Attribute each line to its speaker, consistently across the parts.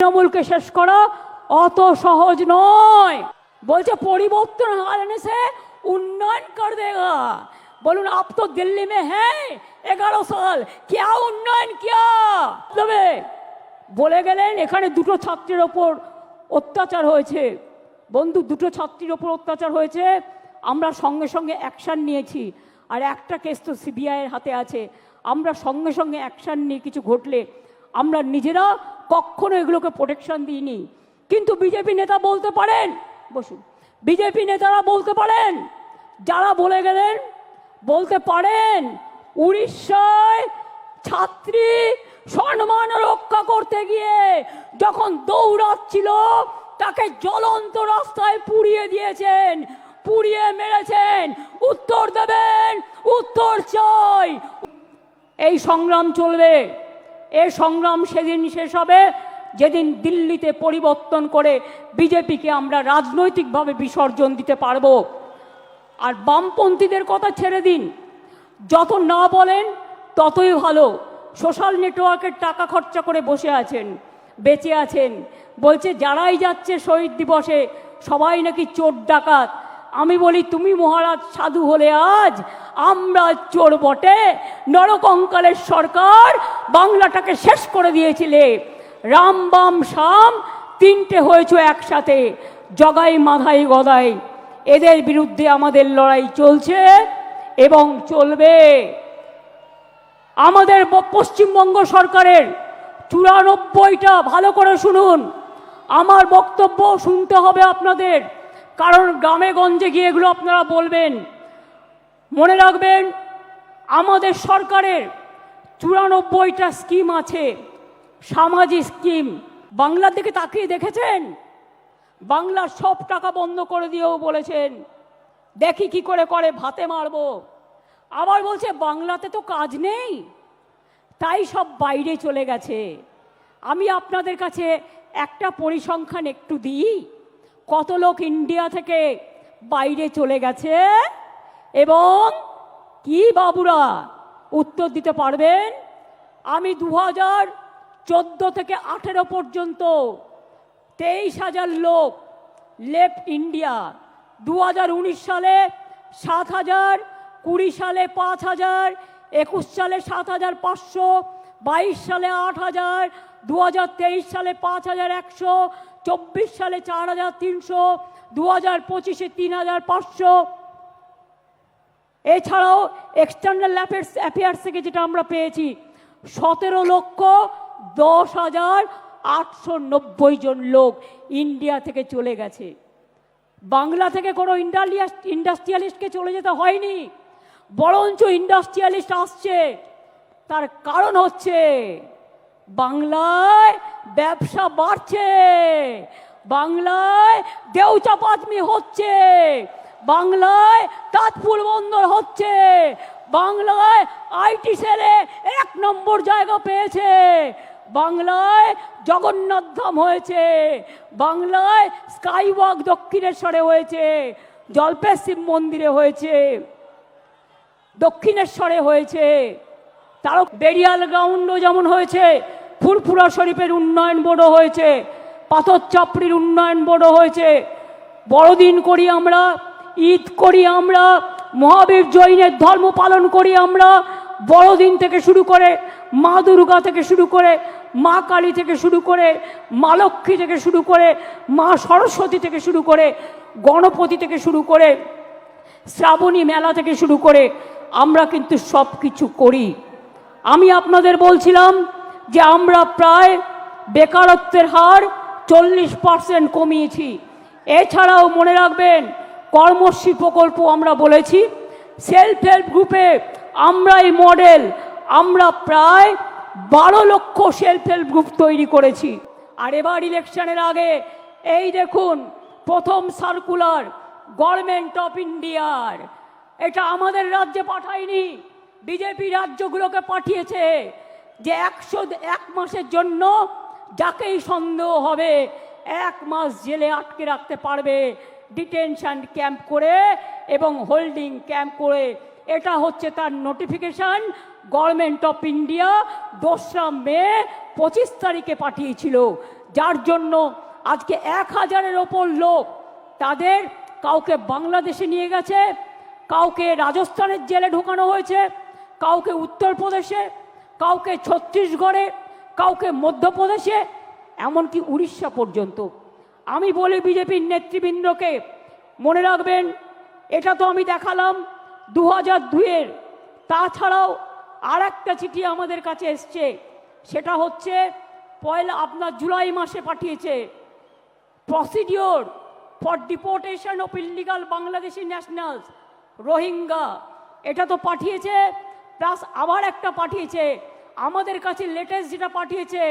Speaker 1: তৃণমূলকে শেষ করা, অত সহজ নয়। বলছে, পরিবর্তন আনে সে উন্নয়ন কর দেগা। বলুন, আপ তো দিল্লি মে হ্যাঁ এগারো সাল, কেয়া উন্নয়ন কেয়া? বলে গেলেন, এখানে দুটো ছাত্রীর ওপর অত্যাচার হয়েছে। বন্ধু, দুটো ছাত্রীর ওপর অত্যাচার হয়েছে। আমরা সঙ্গে সঙ্গে অ্যাকশান নিয়েছি। আর একটা কেস তো সিবিআইয়ের হাতে আছে। আমরা সঙ্গে সঙ্গে অ্যাকশান নিয়ে কিছু ঘটলে আমরা নিজেরা কখনো এগুলোকে প্রোটেকশন দিইনি। কিন্তু বিজেপি নেতা বলতে পারেন, বসুন, বিজেপি নেতারা বলতে পারেন, যারা বলে গেলেন, বলতে পারেন, উড়িষ্যায় ছাত্রী সম্মান রক্ষা করতে গিয়ে যখন দৌড়াচ্ছিল, তাকে জ্বলন্ত রাস্তায় পুড়িয়ে দিয়েছেন, পুড়িয়ে মেরেছেন, উত্তর দেবেন, উত্তর চাই। এই সংগ্রাম চলবে। এই সংগ্রাম সেদিন শেষ হবে। যেদিন দিল্লিতে পরিবর্তন করে বিজেপিকে আমরা রাজনৈতিকভাবে বিসর্জন দিতে পারব। আর বামপন্থীদের কথা ছেড়ে দিন। যত না বলেন, ততই ভালো। সোশ্যাল নেটওয়ার্কের টাকা খরচা করে বসে আছেন, বেঁচে আছেন। বলছে, যারাই যাচ্ছে শহীদ দিবসে, সবাই নাকি চোর ডাকাত। আমি বলি, তুমি মহারাজ সাধু হলে আজ আমরা চোর বটে। নরকঙ্কালের সরকার বাংলাটাকে শেষ করে দিয়েছিলে। রাম বাম শাম তিনটে হয়েছে একসাথে। জগাই মাধাই গদাই। এদের বিরুদ্ধে আমাদের লড়াই চলছে এবং চলবে। আমাদের পশ্চিমবঙ্গ সরকারের চুরানব্বইটা ভালো করে শুনুন। আমার বক্তব্য শুনতে হবে আপনাদের। কারণ গ্রামে গঞ্জে গিয়ে এগুলো আপনারা বলবেন। মনে রাখবেন, আমাদের সরকারের চুরানব্বইটা স্কিম আছে, সামাজিক স্কিম। বাংলার দিকে তাকিয়ে দেখেছেন? বাংলার সব টাকা বন্ধ করে দিয়েও বলেছেন। দেখি কি করে করে, ভাতে মারবো। আবার বলছে, বাংলাতে তো কাজ নেই। তাই সব বাইরে চলে গেছে। আমি আপনাদের কাছে একটা পরিসংখ্যান একটু দিই। কত লোক ইন্ডিয়া থেকে বাইরে চলে গেছে? এবং কি বাবুরা উত্তর দিতে পারবেন? আমি দু হাজার চোদ্দ থেকে আঠেরো পর্যন্ত তেইশ হাজার লোক লেফট ইন্ডিয়া দু হাজার উনিশ সালে সাত হাজার, কুড়ি সালে পাঁচ হাজার, একুশ সালে সাত হাজার পাঁচশো, বাইশ সালে আট হাজার দু সালে পাঁচ হাজার একশো চব্বিশ সালে চার হাজার তিনশো, দু হাজার পঁচিশে তিন হাজার পাঁচশো। এছাড়াও এক্সটার্নাল অ্যাফেয়ার্স অ্যাফেয়ার্স থেকে যেটা আমরা পেয়েছি, সতেরো লক্ষ দশ হাজার আটশো নব্বই জন লোক ইন্ডিয়া থেকে চলে গেছে। বাংলা থেকে কোনো ইন্ডালিয়াস ইন্ডাস্ট্রিয়ালিস্টকে চলে যেতে হয়নি। বরঞ্চ ইন্ডাস্ট্রিয়ালিস্ট আসছে। তার কারণ হচ্ছে বাংলায় ব্যবসা বাড়ছে। বাংলায় দেউচাপাতমি হচ্ছে। বাংলায় তাঁতপুর বন্দর হচ্ছে। বাংলায় আইটি সেলে এক নম্বর জায়গা পেয়েছে। বাংলায় জগন্নাথ ধাম হয়েছে। বাংলায় স্কাই ওয়াক দক্ষিণেশ্বরে হয়েছে। জল্পেশ শিব মন্দিরে হয়েছে। দক্ষিণেশ্বরে হয়েছে। তারও বেরিয়াল গ্রাউন্ডও যেমন হয়েছে ফুরফুরা শরীফের উন্নয়ন বোর্ডও হয়েছে, পাথর চাপড়ির উন্নয়ন বোর্ডও হয়েছে। বড়দিন করি আমরা, ঈদ করি আমরা, মহাবীর জৈনের ধর্ম পালন করি আমরা। বড়দিন থেকে শুরু করে মা দুর্গা থেকে শুরু করে, মা কালী থেকে শুরু করে, মা লক্ষ্মী থেকে শুরু করে, মা সরস্বতী থেকে শুরু করে, গণপতি থেকে শুরু করে, শ্রাবণী মেলা থেকে শুরু করে, আমরা কিন্তু সব কিছু করি। আমি আপনাদের বলছিলাম যে আমরা প্রায় বেকারত্বের হার চল্লিশ পার্সেন্ট কমিয়েছি। এছাড়াও মনে রাখবেন কর্মশ্রী প্রকল্প আমরা বলেছি। সেলফ হেল্প গ্রুপে আমরা এই মডেল আমরা প্রায় বারো লক্ষ সেলফ হেল্প গ্রুপ তৈরি করেছি। আর এবার ইলেকশনের আগে, এই দেখুন, প্রথম সার্কুলার গভর্নমেন্ট অফ ইন্ডিয়ার এটা আমাদের রাজ্যে পাঠায়নি বিজেপি রাজ্যগুলোকে পাঠিয়েছে। যে একশো এক মাসের জন্য যাকেই সন্দেহ হবে, এক মাস জেলে আটকে রাখতে পারবে ডিটেনশন ক্যাম্প করে এবং হোল্ডিং ক্যাম্প করে। এটা হচ্ছে তার নোটিফিকেশন। গভর্নমেন্ট অফ ইন্ডিয়া দোসরা মে পঁচিশ তারিখে পাঠিয়েছিল। যার জন্য আজকে এক হাজারের ওপর লোক তাদের কাউকে বাংলাদেশে নিয়ে গেছে, কাউকে রাজস্থানের জেলে ঢোকানো হয়েছে, কাউকে উত্তরপ্রদেশে কাউকে ছত্তিশগড়ে, কাউকে মধ্যপ্রদেশে, এমনকি উড়িষ্যা পর্যন্ত। আমি বলি বিজেপির নেতৃবৃন্দকে, মনে রাখবেন, এটা তো আমি দেখালাম দু হাজার দুইয়ের। তাছাড়াও আর একটা চিঠি আমাদের কাছে এসছে, সেটা হচ্ছে, পয়লা আপনার জুলাই মাসে পাঠিয়েছে procedure for deportation of illegal Bangladeshi nationals Rohingya এটা তো পাঠিয়েছে প্লাস আবার একটা পাঠিয়েছে। আমাদের কাছে লেটেস্ট যেটা পাঠিয়েছে,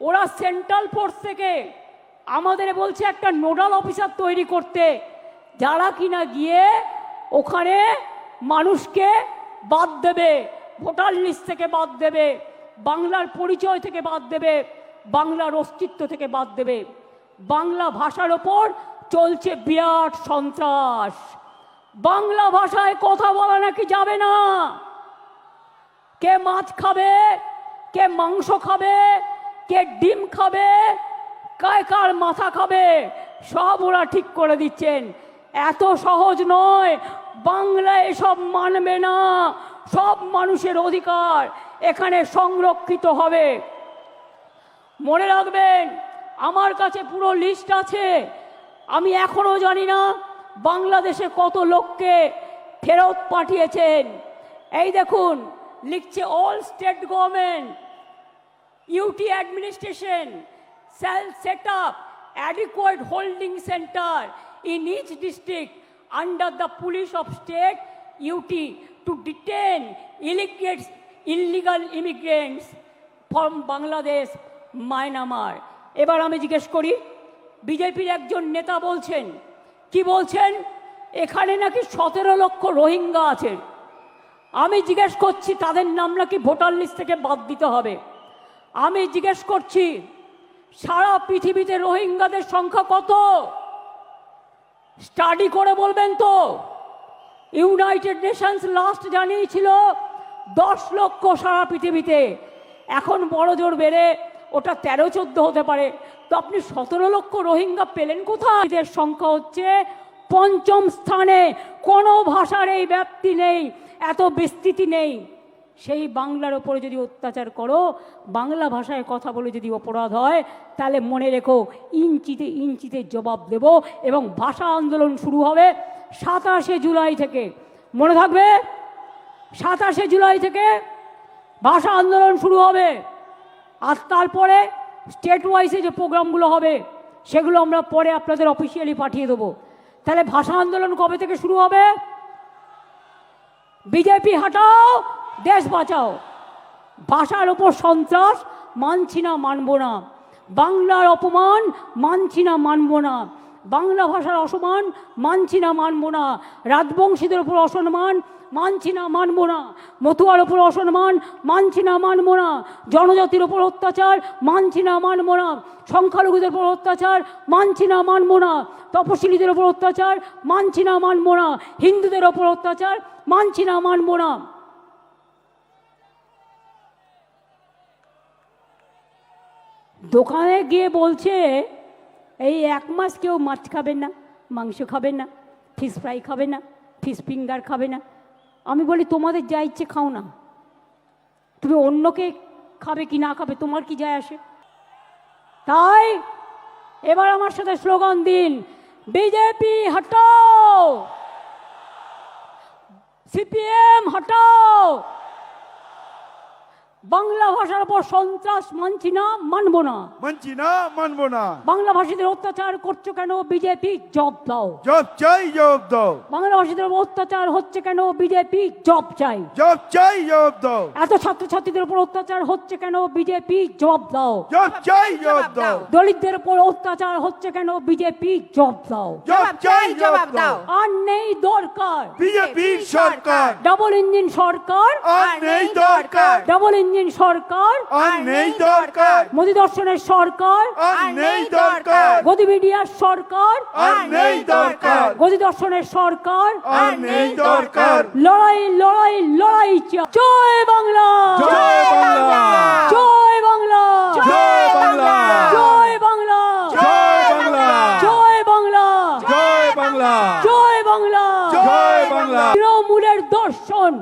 Speaker 1: ওরা সেন্ট্রাল ফোর্স থেকে আমাদের বলছে একটা নোডাল অফিসার তৈরি করতে। যারা কিনা গিয়ে ওখানে মানুষকে বাদ দেবে, ভোটার লিস্ট থেকে বাদ দেবে, বাংলার পরিচয় থেকে বাদ দেবে, বাংলার অস্তিত্ব থেকে বাদ দেবে। বাংলা ভাষার ওপর চলছে বিরাট সন্ত্রাস। বাংলা ভাষায় কথা বলা নাকি যাবে না? কে মাছ খাবে? কে মাংস খাবে? কে ডিম খাবে? কায় কার মাথা খাবে? সব ওরা ঠিক করে দিচ্ছেন। এত সহজ নয়। বাংলা এসব মানবে না। সব মানুষের অধিকার এখানে সংরক্ষিত হবে। মনে রাখবেন, আমার কাছে পুরো লিস্ট আছে। আমি এখনও জানি না বাংলাদেশে কত লোককে ফেরত পাঠিয়েছেন। এই দেখুন লিখছে all state government UT administration cell set up adequate holding centre in each district under the police of state UT to detain ইলিগেটস illegal immigrants from Bangladesh Myanmar এবার আমি জিজ্ঞেস করি, বিজেপির একজন নেতা বলছেন, কি বলছেন? এখানে নাকি সতেরো লক্ষ রোহিঙ্গা আছেন। আমি জিজ্ঞেস করছি, তাদের নাম নাকি ভোটার লিস্ট থেকে বাদ দিতে হবে? আমি জিজ্ঞেস করছি, সারা পৃথিবীতে রোহিঙ্গাদের সংখ্যা কত? স্টাডি করে বলবেন তো। ইউনাইটেড নেশনস লাস্ট জানিয়েছিল, দশ লক্ষ সারা পৃথিবীতে। এখন বড় জোর বেড়ে ওটা তেরো, চোদ্দ হতে পারে। তো আপনি সতেরো লক্ষ রোহিঙ্গা পেলেন কোথায়? এদের সংখ্যা হচ্ছে পঞ্চম স্থানে। কোনো ভাষার এই ব্যাপ্তি নেই। এত বিস্তৃতি নেই। সেই বাংলার ওপরে যদি অত্যাচার করো, বাংলা ভাষায় কথা বলে যদি অপরাধ হয়, তাহলে মনে রেখো, ইঞ্চিতে ইঞ্চিতে জবাব দেব এবং ভাষা আন্দোলন শুরু হবে সাতাশে জুলাই থেকে। মনে থাকবে? সাতাশে জুলাই থেকে ভাষা আন্দোলন শুরু হবে। আর তারপরে স্টেট ওয়াইজে যে প্রোগ্রামগুলো হবে, সেগুলো আমরা পরে আপনাদের অফিসিয়ালি পাঠিয়ে দেবো। তাহলে ভাষা আন্দোলন কবে থেকে শুরু হবে? বিজেপি হাটাও, দেশ বাঁচাও। ভাষার ওপর সন্ত্রাস, মানছি না, মানব না। বাংলার অপমান, মানছি না, মানব না। বাংলা ভাষার অসমান, মানছি না, মানব না। রাজবংশীদের ওপর অসম্মান মানছি না, মানব না। মতুয়ার ওপর অসম্মান, মানছি না, মানব না। জনজাতির ওপর অত্যাচার, মানছি না, মানব না। সংখ্যালঘুদের ওপর অত্যাচার, মানছি না, মানব না। তপশিলীদের ওপর অত্যাচার, মানছি না, মানব না। হিন্দুদের ওপর অত্যাচার, মানছি না, মানব না। দোকানে গিয়ে বলছে, এই এক মাস কেউ মাছ খাবে না, মাংস খাবে না ফিশ ফ্রাই খাবে না ফিশ ফিঙ্গার খাবে না। আমি বলি, তোমাদের যা ইচ্ছে খাও না। তুমি অন্যকে খাবে কি না খাবে, তোমার কি যায় আসে? তাই এবার আমার সাথে স্লোগান দিন, বিজেপি হটাও, সিপিএম হটাও। বাংলা ভাষার উপর সন্ত্রাস মানছি না মানবো না।
Speaker 2: মানছি না মানবো না।
Speaker 1: বাংলা ভাষীদের অত্যাচার করছ কেন বিজেপি জব দাও।
Speaker 2: জব চাই জবাব দাও।
Speaker 1: বাংলা ভাষীদের উপর অত্যাচার হচ্ছে কেন বিজেপি জব চাই।
Speaker 2: জব চাই জবাব দাও।
Speaker 1: এত ছাত্রছাত্রীদের উপর অত্যাচার হচ্ছে কেন বিজেপি জব দাও।
Speaker 2: জব চাই জবাব দাও।
Speaker 1: দলিতদের উপর অত্যাচার হচ্ছে কেন বিজেপি জব দাও।
Speaker 2: জব চাই জবাব দাও।
Speaker 1: আর নেই দরকার।
Speaker 2: বিজেপির সরকার।
Speaker 1: ডাবল ইঞ্জিন সরকার।
Speaker 2: আর নেই দরকার।
Speaker 1: ডাবল ইঞ্জিন সরকার?
Speaker 2: আর নেই দরকার।
Speaker 1: মোদী দর্শনের সরকার?
Speaker 2: আর নেই দরকার।
Speaker 1: গদি মিডিয়ার সরকার?
Speaker 2: আর নেই দরকার।
Speaker 1: গদি দর্শনের সরকার?
Speaker 2: আর নেই দরকার।
Speaker 1: লড়াই লড়াই লড়াই। জয় বাংলা!
Speaker 2: জয় বাংলা
Speaker 1: জয় বাংলা
Speaker 2: জয় বাংলা
Speaker 1: জয় দর্শন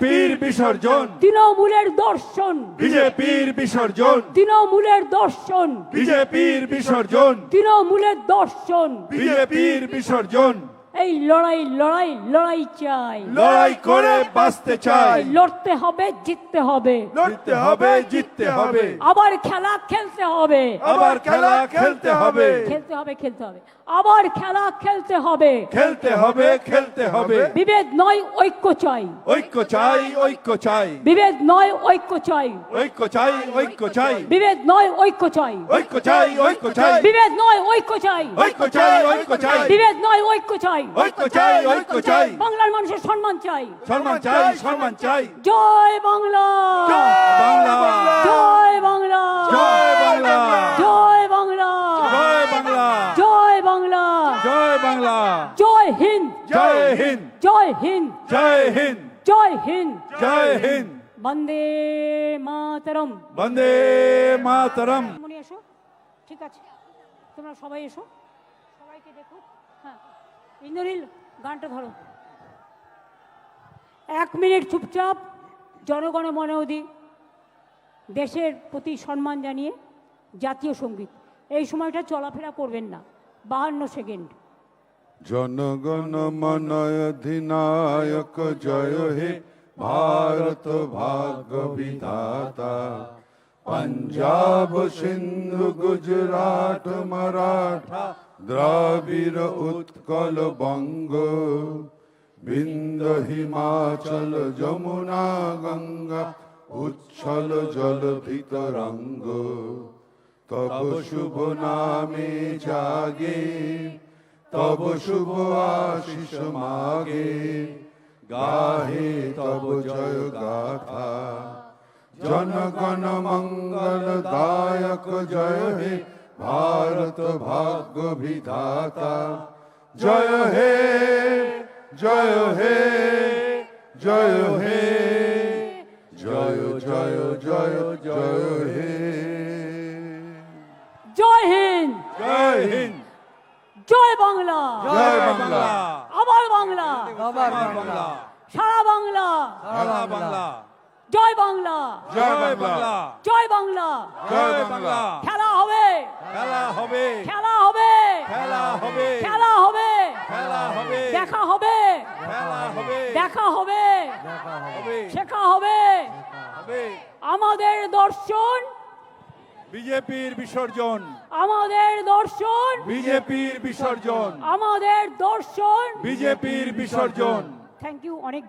Speaker 2: বিজেপির বিসর্জন।
Speaker 1: তৃণমূলের দর্শন।
Speaker 2: বিজেপির বিসর্জন।
Speaker 1: তৃণমূলের দর্শন।
Speaker 2: বিজেপির বিসর্জন।
Speaker 1: তৃণমূলের দর্শন।
Speaker 2: বিজেপির বিসর্জন।
Speaker 1: এই লড়াই লড়াই লড়াই চাই।
Speaker 2: লড়াই করে বাঁচতে চাই।
Speaker 1: লড়তে হবে জিততে হবে।
Speaker 2: লড়তে হবে জিততে হবে।
Speaker 1: আবার খেলা খেলতে হবে।
Speaker 2: আবার খেলা খেলতে হবে।
Speaker 1: খেলতে হবে খেলতে হবে। আবার খেলা খেলতে হবে
Speaker 2: খেলতে হবে খেলতে হবে
Speaker 1: বিভেদ নয় ঐক্য চাই
Speaker 2: ঐক্য চাই ঐক্য চাই
Speaker 1: বিভেদ নয় ঐক্য চাই
Speaker 2: ঐক্য চাই ঐক্য চাই
Speaker 1: বিভেদ নয় ঐক্য চাই
Speaker 2: ঐক্য চাই ঐক্য চাই
Speaker 1: বিভেদ নয় ঐক্য চাই
Speaker 2: ঐক্য চাই ঐক্য চাই
Speaker 1: বিভেদ নয় ঐক্য চাই
Speaker 2: ঐক্য চাই ঐক্য চাই
Speaker 1: বাংলার মানুষের সম্মান চাই
Speaker 2: সম্মান চাই সম্মান চাই
Speaker 1: জয় বাংলা
Speaker 2: বাংলা
Speaker 1: জয় বাংলা
Speaker 2: জয় বাংলা
Speaker 1: জয় বাংলা
Speaker 2: জয় বাংলা
Speaker 1: জয় বাংলা
Speaker 2: জয় বাংলা
Speaker 1: জয় হিন্দ
Speaker 2: জয় হিন্দ
Speaker 1: জয় হিন্দ
Speaker 2: জয় হিন্দ
Speaker 1: জয় হিন্দ
Speaker 2: জয় হিন্দ
Speaker 1: বন্দে মাতরম
Speaker 2: বন্দে মাতরম
Speaker 1: মনে এসো। ঠিক আছে। তোমরা সবাই এসো। সবাইকে দেখো। হ্যাঁ। ইন্দ্রনীল গানটা ধরো। এক মিনিট চুপচাপ। জনগণ মনে অধি দেশের প্রতি সম্মান জানিয়ে জাতীয় সংগীত। এই সময়টা চলাফেরা করবেন না। বাহান্ন সেকেন্ড।
Speaker 2: জনগণ মন অধিনায়ক জয় হে ভারত ভাগ্য বিধাতা। পঞ্জাব সিন্ধু গুজরাট মারাঠা দ্রাবিড় উৎকল বঙ্গ। বিন্দ হিমাচল যমুনা গঙ্গা উচ্ছল জল ভিতরঙ্গ তব শুভ নামে জাগে তব শুভ আশিস মাগে। গাহে তব জয় গাথা। জনগণ মঙ্গল দায়ক জয় হে ভারত ভাগ্য বিধাতা। জয় হে জয় হে জয় হে, জয় জয় জয় জয় হে।
Speaker 1: জয় বাংলা। আবার বাংলা।
Speaker 3: আবার বাংলা।
Speaker 1: সারা বাংলা।
Speaker 3: সারা বাংলা।
Speaker 1: জয় বাংলা।
Speaker 2: জয় বাংলা।
Speaker 1: জয় বাংলা।
Speaker 2: জয় বাংলা।
Speaker 1: খেলা হবে।
Speaker 2: খেলা হবে।
Speaker 1: খেলা হবে।
Speaker 2: খেলা হবে।
Speaker 1: খেলা হবে।
Speaker 2: খেলা হবে।
Speaker 1: দেখা হবে।
Speaker 2: খেলা হবে।
Speaker 1: দেখা হবে।
Speaker 3: দেখা হবে।
Speaker 1: শেখা
Speaker 2: হবে।
Speaker 1: আমাদের দর্শন।
Speaker 2: বিজেপির বিসর্জন।
Speaker 1: আমাদের দর্শন।
Speaker 2: বিজেপির বিসর্জন।
Speaker 1: আমাদের দর্শন।
Speaker 2: বিজেপির বিসর্জন।
Speaker 1: থ্যাংক ইউ অনেক